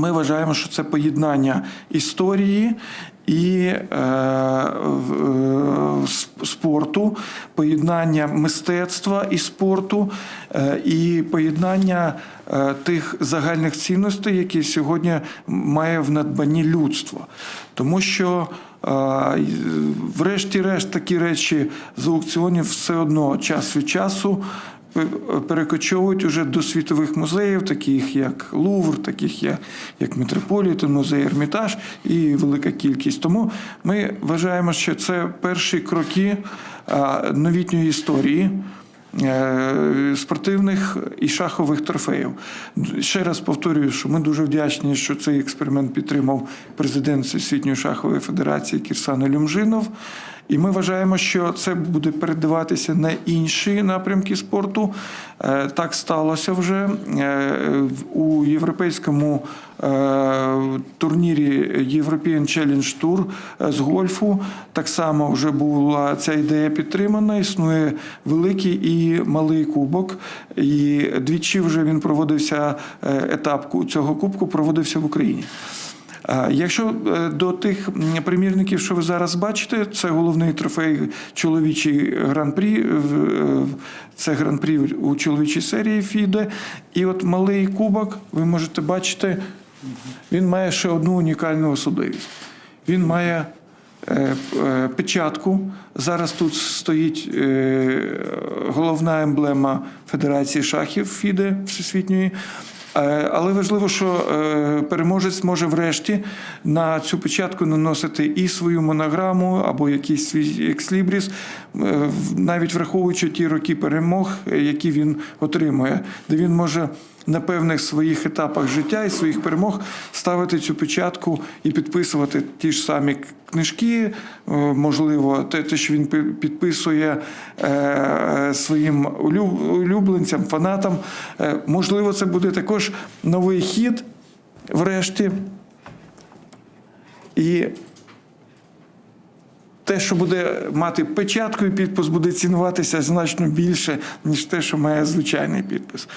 Ми вважаємо, що це поєднання історії і е, е, спорту, поєднання мистецтва і спорту, е, і поєднання е, тих загальних цінностей, які сьогодні має в надбанні людство. Тому що, е, врешті-решт, такі речі з аукціонів все одно час від часу перекочовують уже до світових музеїв, таких як Лувр, таких як, Метрополітен, музей Ермітаж і велика кількість. Тому ми вважаємо, що це перші кроки новітньої історії. е, Спортивних і шахових трофеїв. Ще раз повторюю, що ми дуже вдячні, що цей експеримент підтримав президент Всесвітньої шахової федерації Кірсан Люмжинов. І ми вважаємо, що це буде передаватися на інші напрямки спорту. Е, Так сталося вже Е, у європейському е, турнірі European Challenge Tour з гольфу. Так само вже була ця ідея підтримана. Існує великий і малий кубок. І двічі вже він проводився етап цього кубку проводився в Україні. Якщо е, до тих примірників, що ви зараз бачите, це головний трофей чоловічий гран-прі. е, Це гран-прі у чоловічій серії ФІДе. І от малий кубок, ви можете бачити, він має ще одну унікальну особливість. Він має е, печатку. Зараз тут стоїть головна емблема Федерації шахів ФІДе Всесвітньої. Е, Але важливо, що е, переможець може врешті на цю печатку наносити і свою монограму або якийсь свій екслібріс, е, навіть враховуючи ті роки перемог, які він отримує, де він може на певних своїх етапах життя і своїх перемог ставити цю печатку і підписувати ті ж самі книжки, е, можливо, те, що він підписує е, своїм улюбленцям, фанатам. Е, Можливо, це буде також новий хід, врешті. І те, що буде мати печатку і підпис, буде цінуватися значно більше, ніж те, що має звичайний підпис.